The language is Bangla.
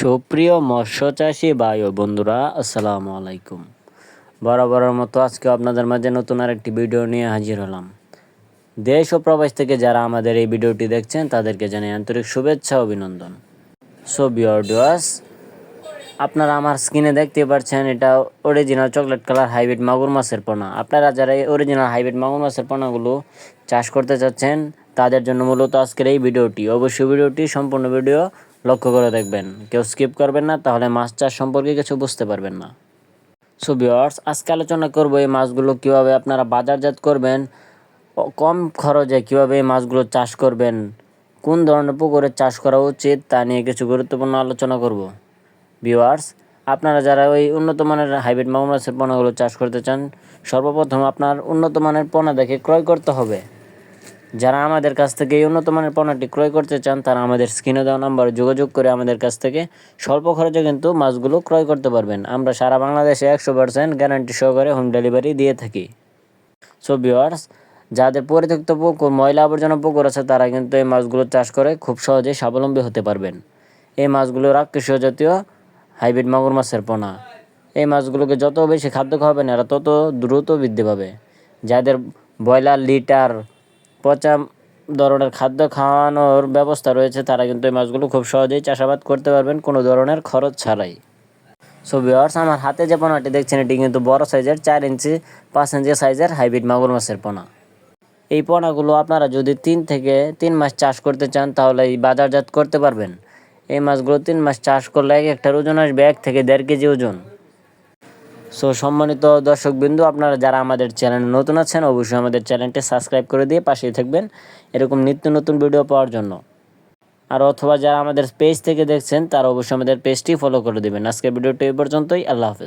সুপ্রিয় মৎস্য চাষী ভাই ও বন্ধুরা, আসসালামু আলাইকুম। বরাবরের মতো আজকে আপনাদের মাঝে নতুন আরেকটি ভিডিও নিয়ে হাজির হলাম। দেশ ও প্রবাস থেকে যারা আমাদের এই ভিডিওটি দেখছেন, তাদেরকে জানাই আন্তরিক শুভেচ্ছা অভিনন্দন। সো বিয়ার্ডোয়াস আপনারা আমার স্ক্রিনে দেখতে পাচ্ছেন এটা অরিজিনাল চকলেট কালার হাইব্রিড মাগুর মাছের পোনা। আপনারা যারা এই অরিজিনাল হাইব্রিড মাগুর মাছের পোনাগুলো চাষ করতে চাচ্ছেন, তাদের জন্য মূলত আজকের এই ভিডিওটি। অবশ্যই ভিডিওটি সম্পূর্ণ ভিডিও লক্ষ্য করে দেখবেন। কেউ স্কিপ করবেন না, তাহলে মাছ চাষ সম্পর্কে কিছু বুঝতে পারবেন না। সো ভিওয়ার্স আজকে আলোচনা করব এই মাছগুলো কীভাবে আপনারা বাজারজাত করবেন কম খরচে কীভাবে এই মাছগুলো চাষ করবেন, কোন ধরনের পুকুরে চাষ করা উচিত, তা নিয়ে কিছু গুরুত্বপূর্ণ আলোচনা করব। ভিওয়ার্স আপনারা যারা ওই উন্নত মানের হাইব্রিড মাগুর মাছের পোনাগুলো চাষ করতে চান, সর্বপ্রথম আপনার উন্নত মানের পোনা দেখে ক্রয় করতে হবে। যারা আমাদের কাছ থেকে এই উন্নত মানের পণ্যটি ক্রয় করতে চান, তারা আমাদের স্ক্রিনে দেওয়া নাম্বারে যোগাযোগ করে আমাদের কাছ থেকে স্বল্প খরচে কিন্তু মাছগুলো ক্রয় করতে পারবেন। আমরা সারা বাংলাদেশে একশো পার্সেন্ট গ্যারান্টি সহকারে হোম ডেলিভারি দিয়ে থাকি। সো ভিওয়ার্স যাদের পরিত্যক্ত পুকুর, ময়লা আবর্জনা পুকুর আছে, তারা কিন্তু এই মাছগুলো চাষ করে খুব সহজে স্বাবলম্বী হতে পারবেন। এই মাছগুলো রাক্ষসীয় জাতীয় হাইব্রিড মাগুর মাছের পোনা। এই মাছগুলোকে যত বেশি খাদ্য খাওয়াবেন, এরা তত দ্রুত বৃদ্ধি পাবে। যাদের ব্রয়লার, লিটার পচা ধরনের খাদ্য খাওয়ানোর ব্যবস্থা রয়েছে, তারা কিন্তু এই মাছগুলো খুব সহজেই চাষাবাদ করতে পারবেন, কোনো ধরনের খরচ ছাড়াই। সো ভিওয়ার্স আমার হাতে যে পোনাটি দেখছেন, এটি কিন্তু বড় সাইজের, চার ইঞ্চি, পাঁচ ইঞ্চি সাইজের হাইব্রিড মাগুর মাছের পোনা। এই পোনাগুলো আপনারা যদি তিন থেকে তিন মাস চাষ করতে চান, তাহলে এই বাজারজাত করতে পারবেন। এই মাছগুলো তিন মাস চাষ করলে এক একটার ওজন আসবে এক থেকে দেড় কেজি ওজন। সো সম্মানিত দর্শক বিন্দু আপনারা যারা আমাদের চ্যানেলে নতুন আছেন, অবশ্যই আমাদের চ্যানেলটি সাবস্ক্রাইব করে দিয়ে পাশেই থাকবেন। এরকম নিত্য নতুন ভিডিও পাওয়ার জন্য। আর অথবা যারা আমাদের পেজ থেকে দেখছেন, তারা অবশ্যই আমাদের পেজটি ফলো করে দেবেন। আজকের ভিডিওটি এই পর্যন্তই। আল্লাহ হাফেজ।